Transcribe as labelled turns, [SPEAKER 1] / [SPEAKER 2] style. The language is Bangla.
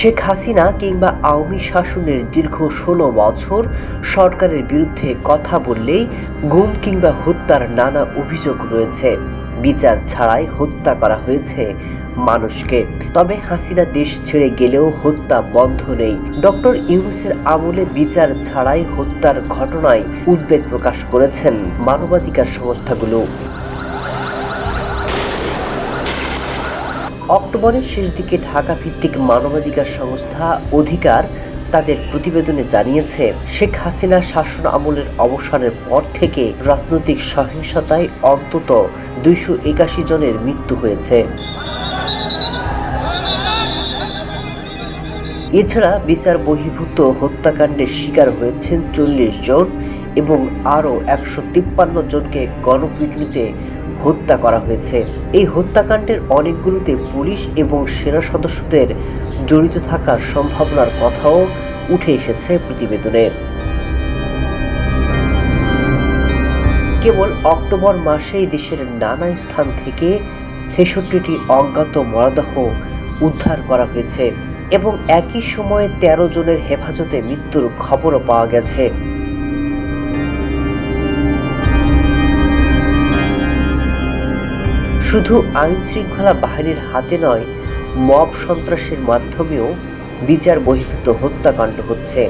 [SPEAKER 1] শেখ হাসিনা কিংবা আওয়ামী শাসনের দীর্ঘ ষোলো বছর সরকারের বিরুদ্ধে কথা বললেই গুম কিংবা হত্যার নানা অভিযোগ রয়েছে। বিচার ছাড়াই হত্যা করা হয়েছে মানুষকে। তবে হাসিনা দেশ ছেড়ে গেলেও হত্যা বন্ধ নেই। ডক্টর ইউনুসের আমলে বিচার ছাড়াই হত্যার ঘটনায় উদ্বেগ প্রকাশ করেছেন মানবাধিকার সংস্থাগুলো। অক্টোবরের শেষ দিকে ঢাকা ভিত্তিক মানবাধিকার সংস্থা অধিকার তাদের প্রতিবেদনে জানিয়েছে, শেখ হাসিনার শাসন আমলের অবসানের পর থেকে রাজনৈতিক সহিংসতায় অন্তত দুইশো একাশি জনের মৃত্যু হয়েছে। এছাড়া বিচার বহির্ভূত হত্যাকাণ্ডের শিকার হয়েছেন চল্লিশ জন এবং আরও একশো তিপ্পান্ন জনকে গণপিটুনিতে হত্যা করা হয়েছে। এই হত্যাকাণ্ডের অনেকগুলোতে পুলিশ এবং সেনা সদস্যদের জড়িত থাকার সম্ভাবনার কথাও উঠে এসেছে প্রতিবেদনে। কেবল অক্টোবর মাসেই দেশের নানা স্থান থেকে ছেষট্টিটি অজ্ঞাত মরদেহ উদ্ধার করা হয়েছে। এবং একই সময়ে তেরো জনের হেফাজতে মৃত্যুর খবরও পাওয়া গেছে। শুধু আইন শৃঙ্খলা বাহিনীর হাতে নয়, মব সন্ত্রাসের মাধ্যমেও বিচার বহির্ভূত হত্যাকাণ্ড হচ্ছে।